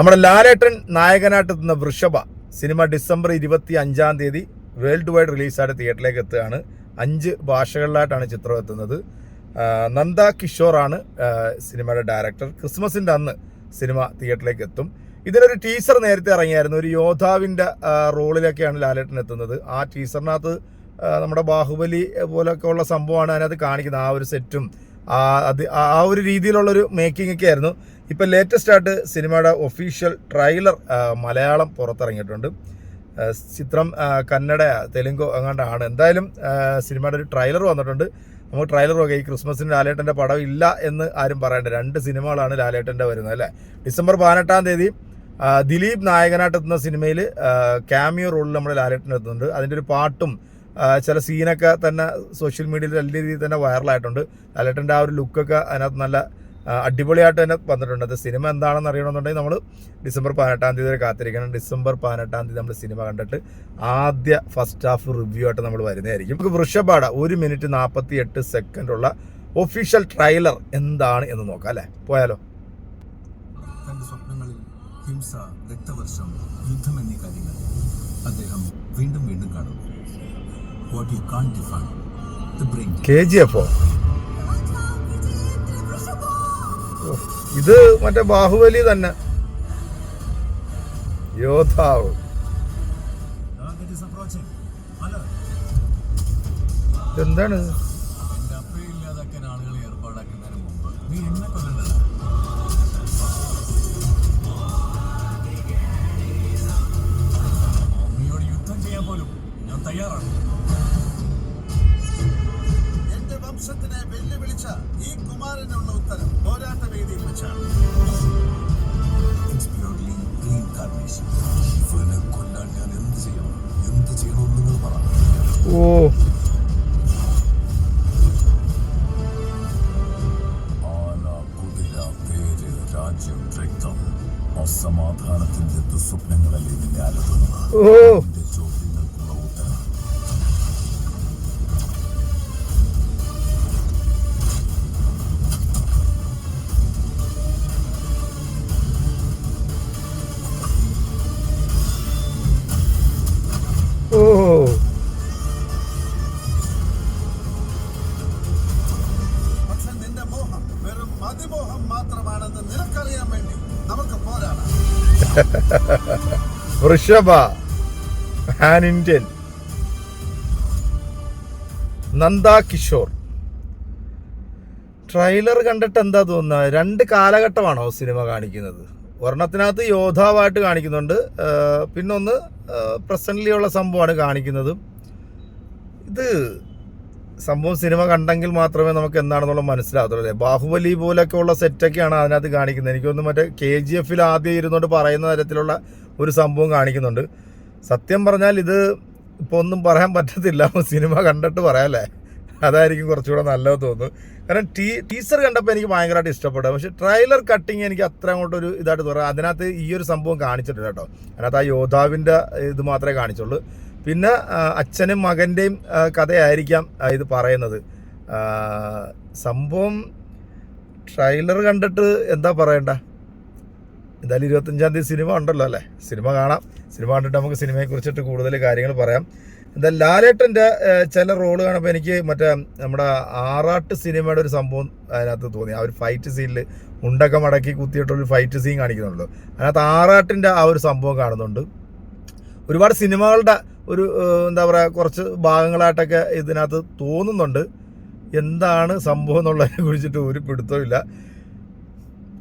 നമ്മുടെ ലാലേട്ടൻ നായകനായിട്ടെത്തുന്ന Vrusshabha cinema December ഇരുപത്തി അഞ്ചാം തീയതി വേൾഡ് വൈഡ് റിലീസായിട്ട് തിയേറ്ററിലേക്ക് എത്തുകയാണ്. അഞ്ച് ഭാഷകളിലായിട്ടാണ് ചിത്രം എത്തുന്നത്. നന്ദ കിഷോറാണ് സിനിമയുടെ ഡയറക്ടർ. ക്രിസ്മസിന്റെ അന്ന് സിനിമ തിയേറ്ററിലേക്ക് എത്തും. ഇതിനൊരു ടീസർ നേരത്തെ ഇറങ്ങിയായിരുന്നു. ഒരു യോദ്ധാവിന്റെ റോളിലൊക്കെയാണ് ലാലേട്ടൻ എത്തുന്നത്. ആ ടീസറിനകത്ത് നമ്മുടെ ബാഹുബലി പോലൊക്കെ ഉള്ള സംഭവമാണ് അതിനകത്ത് കാണിക്കുന്നത്. ആ ഒരു സെറ്റും അത് ആ ഒരു രീതിയിലുള്ളൊരു മേക്കിംഗ് ഒക്കെ ആയിരുന്നു. ഇപ്പം ലേറ്റസ്റ്റ് ആയിട്ട് സിനിമയുടെ ഒഫീഷ്യൽ ട്രെയിലർ മലയാളം പുറത്തിറങ്ങിയിട്ടുണ്ട്. ചിത്രം കന്നഡ തെലുങ്കോ അങ്ങാണ്ടാണ് എന്തായാലും സിനിമയുടെ ഒരു ട്രെയിലർ വന്നിട്ടുണ്ട്. നമുക്ക് ട്രെയിലർ ഒക്കെ ഈ ക്രിസ്മസിന് ലാലേട്ടന്റെ പടം ഇല്ല എന്ന് ആരും പറയണ്ട. രണ്ട് സിനിമകളാണ് ലാലേട്ടന്റെ വരുന്നത് അല്ലേ? ഡിസംബർ പതിനെട്ടാം തീയതി ദിലീപ് നായകനായിട്ട് എത്തുന്ന സിനിമയിൽ ക്യാമിയോ റോളിൽ നമ്മുടെ ലാലേട്ടൻ എത്തുന്നുണ്ട്. അതിന്റെ ഒരു പാട്ടും ചില സീനൊക്കെ തന്നെ സോഷ്യൽ മീഡിയയിൽ നല്ല രീതിയിൽ തന്നെ വൈറലായിട്ടുണ്ട് ലാലേട്ടന്റെ ആ ഒരു ലുക്കൊക്കെ അതിനകത്ത് നല്ല അടിപൊളിയായിട്ട് തന്നെ വന്നിട്ടുണ്ട്. അത് സിനിമ എന്താണെന്ന് അറിയണമെന്നുണ്ടെങ്കിൽ നമ്മൾ ഡിസംബർ പതിനെട്ടാം തീയതി വരെ കാത്തിരിക്കണം. ഡിസംബർ പതിനെട്ടാം തീയതി നമ്മൾ സിനിമ കണ്ടിട്ട് ആദ്യ ഫസ്റ്റ് ഹാഫ് റിവ്യൂ ആയിട്ട് നമ്മൾ വരുന്നതായിരിക്കും. നമുക്ക് വൃഷഭാട ഒരു മിനിറ്റ് നാൽപ്പത്തി എട്ട് സെക്കൻഡുള്ള ഒഫീഷ്യൽ ട്രെയിലർ എന്താണ് എന്ന് നോക്കാം അല്ലേ? പോയാലോ? ഹിംസ രക്തവർഷം യുദ്ധം എന്നീ കാര്യങ്ങൾ അദ്ദേഹം വീണ്ടും വീണ്ടും കാണുന്നു. What you can define the brain K G എഫോ ഇത് മറ്റേ ബാഹുബലി തന്നെ. യോദ്ധാവ്. എന്താണ് വെല്ലുവിളിച്ച ഈ കുമാരനുള്ള ഉത്തരം പോരാട്ട വേദിയിൽ വെച്ചാണ്. ഓ. അസമാധാനത്തിന്റെ ദുസ്വപ്നങ്ങളല്ലേ നിന്നെ അലട്ടുന്നത് വേണ്ടി നമുക്ക് an Indian. Nanda Kishore. Trailer കണ്ടിട്ട് എന്താ തോന്നുന്നത് രണ്ട് കാലഘട്ടമാണോ സിനിമ കാണിക്കുന്നത്. ഒരെണ്ണത്തിനകത്ത് യോദ്ധാവായിട്ട് കാണിക്കുന്നുണ്ട്. പിന്നൊന്ന് പ്രസന്റ്ലി ഉള്ള സംഭവമാണ് കാണിക്കുന്നതും. ഇത് സംഭവം സിനിമ കണ്ടെങ്കിൽ മാത്രമേ നമുക്ക് എന്താണെന്നുള്ള മനസ്സിലാകത്തുള്ളൂ. അല്ലേ? ബാഹുബലി പോലൊക്കെ ഉള്ള സെറ്റൊക്കെയാണ് അതിനകത്ത് കാണിക്കുന്നത്. എനിക്കൊന്നും മറ്റേ കെ ജി എഫിൽ ആദ്യം ഇരുന്നുകൊണ്ട് പറയുന്ന തരത്തിലുള്ള ഒരു സംഭവം കാണിക്കുന്നുണ്ട്. സത്യം പറഞ്ഞാൽ ഇത് ഇപ്പോൾ ഒന്നും പറയാൻ പറ്റത്തില്ല. സിനിമ കണ്ടിട്ട് പറയാല്ലേ? അതായിരിക്കും കുറച്ചുകൂടെ നല്ലത് തോന്നുന്നു. കാരണം ടീ ടീസർ കണ്ടപ്പോൾ എനിക്ക് ഭയങ്കരമായിട്ട് ഇഷ്ടപ്പെട്ടു. പക്ഷേ ട്രെയിലർ കട്ടിങ് എനിക്ക് അത്ര അങ്ങോട്ടൊരു ഇതായിട്ട് തോന്നുക അതിനകത്ത് ഈ ഒരു സംഭവം കാണിച്ചിട്ടില്ല കേട്ടോ. അതിനകത്ത് ആ യോദ്ധാവിന്റെ ഇത് മാത്രമേ കാണിച്ചുള്ളൂ. പിന്നെ അച്ഛനും മകന്റെയും കഥയായിരിക്കാം ഇത് പറയുന്നത്. സംഭവം ട്രെയിലർ കണ്ടിട്ട് എന്താ പറയണ്ട? എന്തായാലും ഇരുപത്തഞ്ചാം തീയതി സിനിമ ഉണ്ടല്ലോ അല്ലേ? സിനിമ കാണാം. സിനിമ കണ്ടിട്ട് നമുക്ക് സിനിമയെ കുറിച്ചിട്ട് കൂടുതൽ കാര്യങ്ങൾ പറയാം. എന്താ ലാലേട്ടന്റെ ചില റോൾ കാണുമ്പോൾ എനിക്ക് മറ്റേ നമ്മുടെ ആറാട്ട് സിനിമയുടെ ഒരു സംഭവം അതിനകത്ത് തോന്നി. ആ ഒരു ഫൈറ്റ് സീനിൽ മുണ്ടൊക്കെ മടക്കി കുത്തിയിട്ടൊരു ഫൈറ്റ് സീൻ കാണിക്കുന്നുണ്ടല്ലോ. അതിനകത്ത് ആറാട്ടിന്റെ ആ ഒരു സംഭവം കാണുന്നുണ്ട്. ഒരുപാട് സിനിമകളുടെ ഒരു എന്താ പറയുക കുറച്ച് ഭാഗങ്ങളായിട്ടൊക്കെ ഇതിനകത്ത് തോന്നുന്നുണ്ട്. എന്താണ് സംഭവം എന്നുള്ളതിനെ കുറിച്ചിട്ട് ഒരു പിടുത്തമില്ല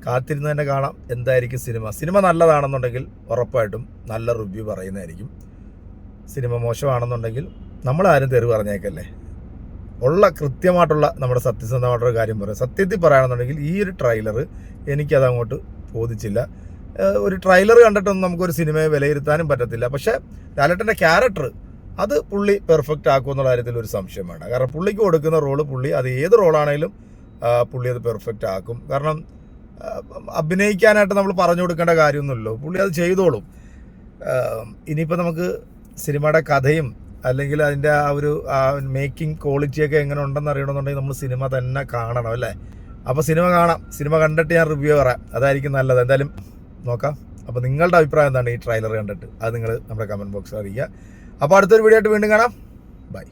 കാത്തിരുന്ന് തന്നെ കാണാം. എന്തായിരിക്കും സിനിമ? സിനിമ നല്ലതാണെന്നുണ്ടെങ്കിൽ ഉറപ്പായിട്ടും നല്ല റിവ്യൂ പറയുന്നതായിരിക്കും. സിനിമ മോശമാണെന്നുണ്ടെങ്കിൽ നമ്മളാരും തെറി പറഞ്ഞേക്കല്ലേ. ഉള്ള കൃത്യമായിട്ടുള്ള നമ്മുടെ സത്യസന്ധമായിട്ടുള്ള കാര്യം പറയാം. സത്യത്തിൽ പറയുകയാണെന്നുണ്ടെങ്കിൽ ഈ ഒരു ട്രെയിലർ എനിക്കത് അങ്ങോട്ട് ബോധിച്ചില്ല. ഒരു ട്രെയിലർ കണ്ടിട്ടൊന്നും നമുക്കൊരു സിനിമയെ വിലയിരുത്താനും പറ്റത്തില്ല. പക്ഷേ ലാലേട്ടന്റെ ക്യാരക്ടർ അത് പുള്ളി പെർഫെക്റ്റ് ആക്കും എന്നുള്ള കാര്യത്തിൽ ഒരു സംശയം വേണ്ട കാരണം പുള്ളിക്ക് കൊടുക്കുന്ന റോൾ പുള്ളി അത് ഏത് റോളാണേലും പുള്ളി അത് പെർഫെക്റ്റ് ആക്കും. കാരണം അഭിനയിക്കാനായിട്ട് നമ്മൾ പറഞ്ഞു കൊടുക്കേണ്ട കാര്യമൊന്നുമില്ലല്ലോ. പുള്ളി അത് ചെയ്തോളും. ഇനിയിപ്പോൾ നമുക്ക് സിനിമയുടെ കഥയും അല്ലെങ്കിൽ അതിന്റെ ആ ഒരു മേക്കിംഗ് ക്വാളിറ്റിയൊക്കെ എങ്ങനെ ഉണ്ടെന്ന് അറിയണമെന്നുണ്ടെങ്കിൽ നമ്മൾ സിനിമ തന്നെ കാണണം അല്ലേ? അപ്പോൾ സിനിമ കാണാം. സിനിമ കണ്ടിട്ട് ഞാൻ റിവ്യൂ പറയാം. അതായിരിക്കും നല്ലത്. എന്തായാലും നോക്കാം. അപ്പോൾ നിങ്ങളുടെ അഭിപ്രായം എന്താണ് ഈ ട്രെയിലർ കണ്ടിട്ട്? അത് നിങ്ങൾ നമ്മുടെ കമന്റ് ബോക്സിൽ അറിയിക്കുക. അപ്പോൾ അടുത്തൊരു വീഡിയോ ആയിട്ട് വീണ്ടും കാണാം. ബൈ